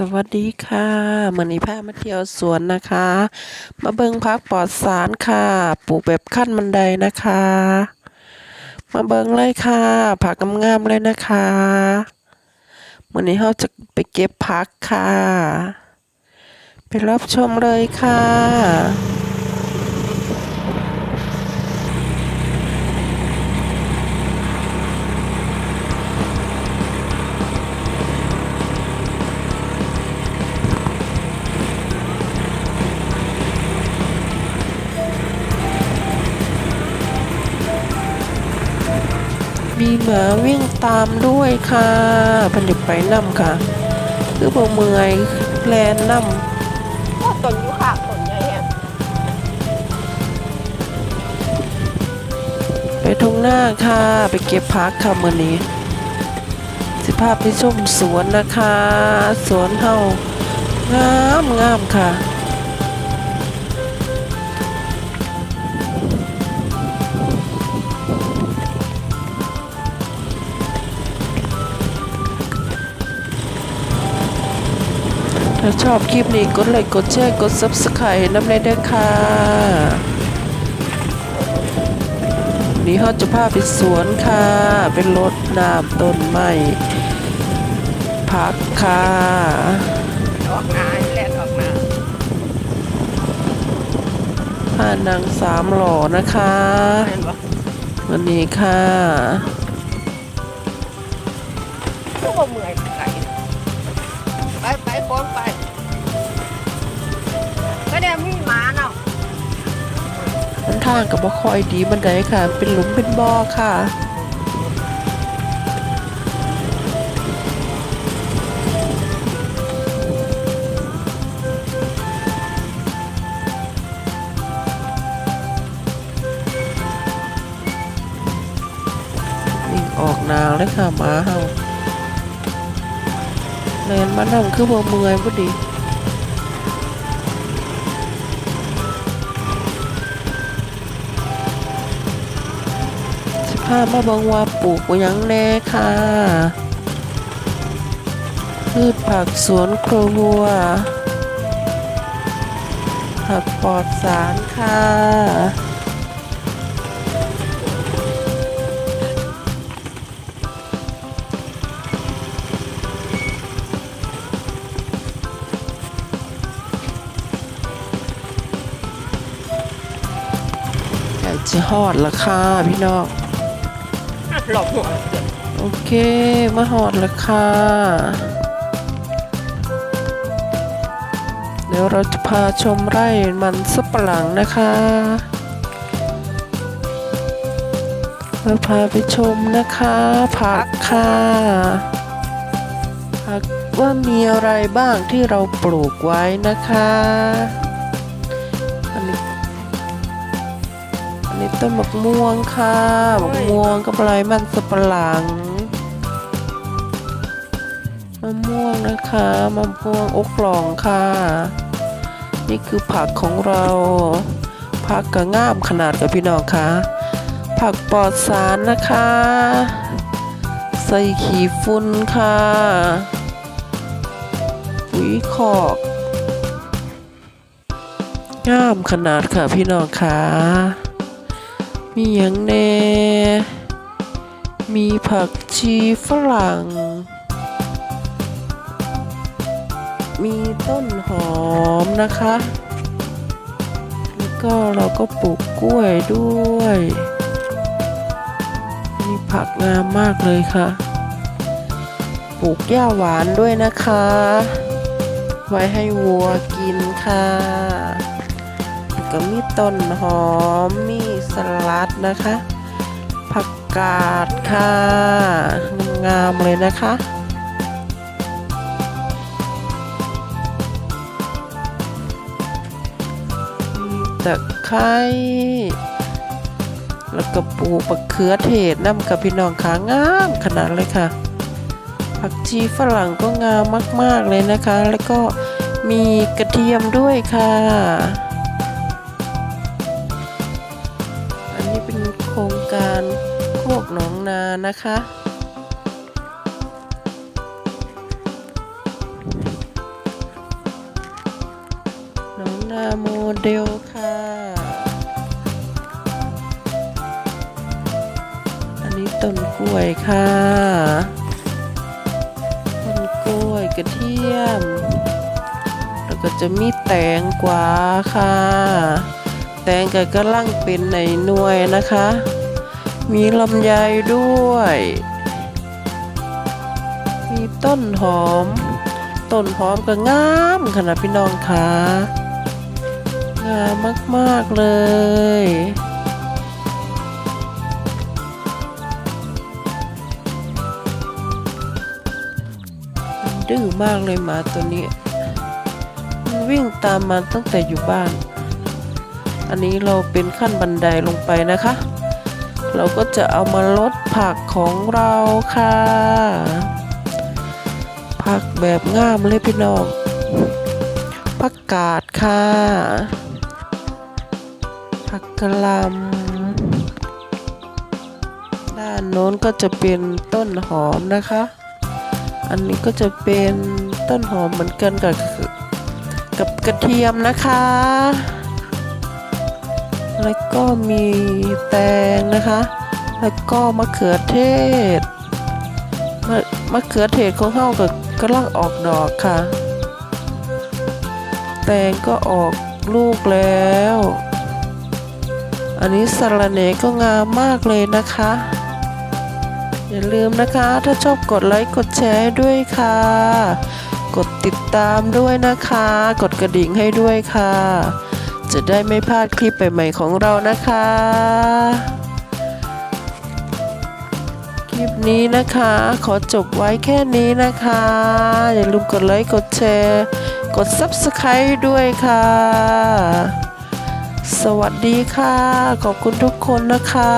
สวัสดีค่ะมื่อนี้พามาเที่ยวสวนนะคะ มาเบิงพักปลอดสารค่ะ ปลูกแบบขั้นบันไดนะคะ มาเบิงเลยค่ะ ผักงามๆเลยนะคะมื่อนี้เราจะไปเก็บพักค่ะ ไปรับชมเลยค่ะ มีหมาวิ่งตามด้วยค่ะเพันเด็กไปนำค่ะ คือบ่เมื่อยแลนนก็ต้นยุค่ะต้นใหญ่แฮะำไปทุ่งหน้าค่ะ ไปเก็บผักค่ะมื่อนี้ สิภาพไปชมสวนนะคะ สวนเฮางามงามค่ะ ถ้าชอบคลิปนี้กดไลค์กดแชร์กด Subscribe น้ำเลยเด้อค่ะ นี่เขาจะพาไปสวนค่ะ เป็นรถน้ำต้นไม้พักค่ะ ออกหนาแลนออกหนาพานางสามหล่อนะคะ เห็นปะวันนี้ค่ะ ก็บ่เมื่อย ทางกับบ่คอยดีบันไดค่ะ เป็นหลุมเป็นบ่อค่ะวิ่งออกนาวเลยค่ะมาเฮาแลนมานั่งคือบ่เมื่อยบ่ดี พามาเบิ่งว่าปลูกยังแน่ค่ะพืชผักสวนครัว ผักปลอดสารค่ะจะฮอดละค่ะพี่น้อง หลบหัวโอเค มาหอดแล้วค่ะ เดี๋ยวเราจะพาชมไร่มันสับปะหลังนะคะเราพาไปชมนะคะ ผักค่ะผักว่ามีอะไรบ้างที่เราปลูกไว้นะคะ อันนี้ต้นมะม่วงค่ะมะม่วงกับอะไรมันสับปะหลังมะม่วงนะคะมะม่วงอกหลองค่ะ นี่คือผักของเราผักกระง่ามขนาดกับพี่น้องค่ะ ผักปลอดสารนะคะใส่ขี้ฝุ่นค่ะปุ๋ยคอกงามขนาดค่ะพี่น้องค่ะ มีอย่างแน่มีผักชีฝรั่ง มีต้นหอมนะคะ แล้วก็เราก็ปลูกกล้วยด้วย มีผักงามมากเลยค่ะ ปลูกหญ้าหวานด้วยนะคะ ไว้ให้วัวกินค่ะแล้วก็มี ต้นหอมมีสลัดนะคะ ผักกาดค่ะงามๆเลยนะคะตะไคร้แล้วก็ปลูกมะเขือเทศน้ำกับพี่น้องขางามขนาดเลยค่ะ ผักชีฝรั่งก็งามมาก ๆ เลยนะคะ แล้วก็มีกระเทียมด้วยค่ะ น้องนานะคะ น้องนาโมเดลค่ะ อันนี้ต้นกล้วยค่ะ ต้นกล้วยกระเทียม แล้วก็จะมีแตงกวาค่ะ แตงก็กระลังเป็นในหน่วยนะคะ มีลำไยด้วย มีต้นหอม ต้นหอมก็งามขนาดพี่น้องค่ะงามมาก ๆ เลยมันดื้อมากเลยหมาตัวนี้ มันวิ่งตามมาตั้งแต่อยู่บ้าน อันนี้เราเป็นขั้นบันไดลงไปนะคะ เราก็จะเอามาลดผักของเราค่ะ ผักแบบงามเลยพี่น้องผักกาดค่ะ ผักกะลำด้านโน้นก็จะเป็นต้นหอมนะคะ อันนี้ก็จะเป็นต้นหอมเหมือนกันกับกับกระเทียมนะคะ ก็มีแตงนะคะ แล้วก็มะเขือเทศมะมะเขือเทศของเฮาก็กำลังออกดอกค่ะ แตงก็ออกลูกแล้ว อันนี้สะระเนก็งามมากเลยนะคะ อย่าลืมนะคะ ถ้าชอบกดไลค์กดแชร์ด้วยค่ะ กดติดตามด้วยนะคะ กดกระดิ่งให้ด้วยค่ะ จะได้ไม่พลาดคลิปใหม่ๆของเรานะคะ คลิปนี้นะคะ ขอจบไว้แค่นี้นะคะ อย่าลืมกดไลค์กดแชร์กด Subscribe ด้วยค่ะ สวัสดีค่ะ ขอบคุณทุกคนนะคะ